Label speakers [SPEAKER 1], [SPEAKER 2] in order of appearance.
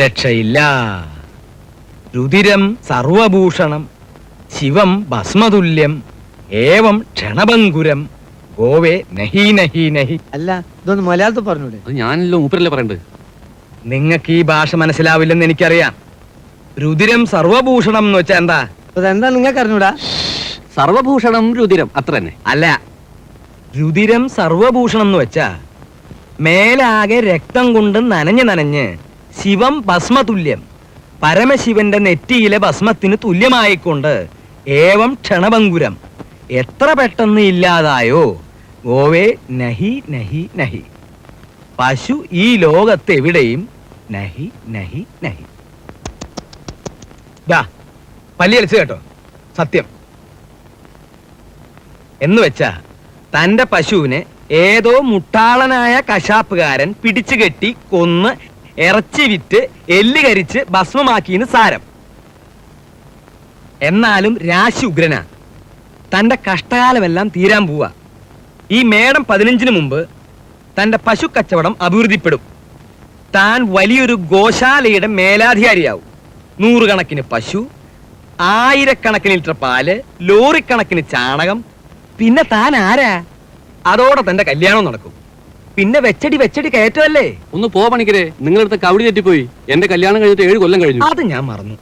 [SPEAKER 1] രക്ഷയില്ല രുതിരം സർവഭൂഷണം ശിവം ഭസ്മതുല്യം ഏവം ക്ഷണഭങ്കുരം ഗോവേ നഹി നഹി നഹി.
[SPEAKER 2] അല്ല ഇതൊന്ന് മലയാളത്തിൽ പറഞ്ഞൂടെ?
[SPEAKER 3] അത് ഞാനല്ലോ മൂപ്പരല്ലേ പറയണ്ടത്
[SPEAKER 1] നിങ്ങൾക്ക് ഈ ഭാഷ മനസ്സിലാവില്ലെന്ന് എനിക്കറിയാം. രുതിരം സർവഭൂഷണം എന്ന് വെച്ചാ എന്താ?
[SPEAKER 2] അതെന്താ നിങ്ങൾക്ക് അറിഞ്ഞൂടാ?
[SPEAKER 3] സർവഭൂഷണം രുതിരം അത്ര തന്നെ.
[SPEAKER 1] അല്ല രുതിരം സർവഭൂഷണം എന്ന് വെച്ചാ മേലാകെ രക്തം കൊണ്ട് നനഞ്ഞ് നനഞ്ഞ് ശിവം ഭസ്മതുല്യം. പരമശിവന്റെ നെറ്റിയിലെ ഭസ്മത്തിന് തുല്യമായിക്കൊണ്ട് ഏവം ക്ഷണഭങ്കുരം. എത്ര പെട്ടെന്ന് ഇല്ലാതായോ? ഗോവേ നഹി നഹി നഹി. പശു ഈ ലോകത്തെവിടെയും നഹി നഹി നഹി. പല്ലിയലിച്ച് കേട്ടോ. സത്യം. എന്ന് വെച്ചാ തന്റെ പശുവിനെ ഏതോ മുട്ടാളനായ കശാപ്പുകാരൻ പിടിച്ചു കെട്ടി കൊന്ന് ഇറച്ചി വിറ്റ് എല്ല് കരിച്ച് ഭസ്മമാക്കിന്ന് സാരം. എന്നാലും രാശി ഉഗ്രനാ. തന്റെ കഷ്ടകാലമെല്ലാം തീരാൻ പോവാ. ഈ മേടം പതിനഞ്ചിന് മുമ്പ് തന്റെ പശു കച്ചവടം അഭിവൃദ്ധിപ്പെടും. താൻ വലിയൊരു ഗോശാലയുടെ മേലാധികാരിയാവും. നൂറുകണക്കിന് പശു ആയിരക്കണക്കിന് ലിറ്റർ പാൽ ലോറിക്കണക്കിന് ചാണകം. പിന്നെ താൻ ആരാ? അതോടെ തന്റെ കല്യാണം നടക്കും. പിന്നെ വെച്ചടി വെച്ചടി കയറ്റമല്ലേ?
[SPEAKER 3] ഒന്ന് പോ പണിക്കരെ. നിങ്ങളടുത്ത കവടി തെറ്റിപ്പോയി. എന്റെ കല്യാണം കഴിഞ്ഞിട്ട് ഏഴ് കൊല്ലം കഴിഞ്ഞു.
[SPEAKER 1] അത് ഞാൻ മറന്നു.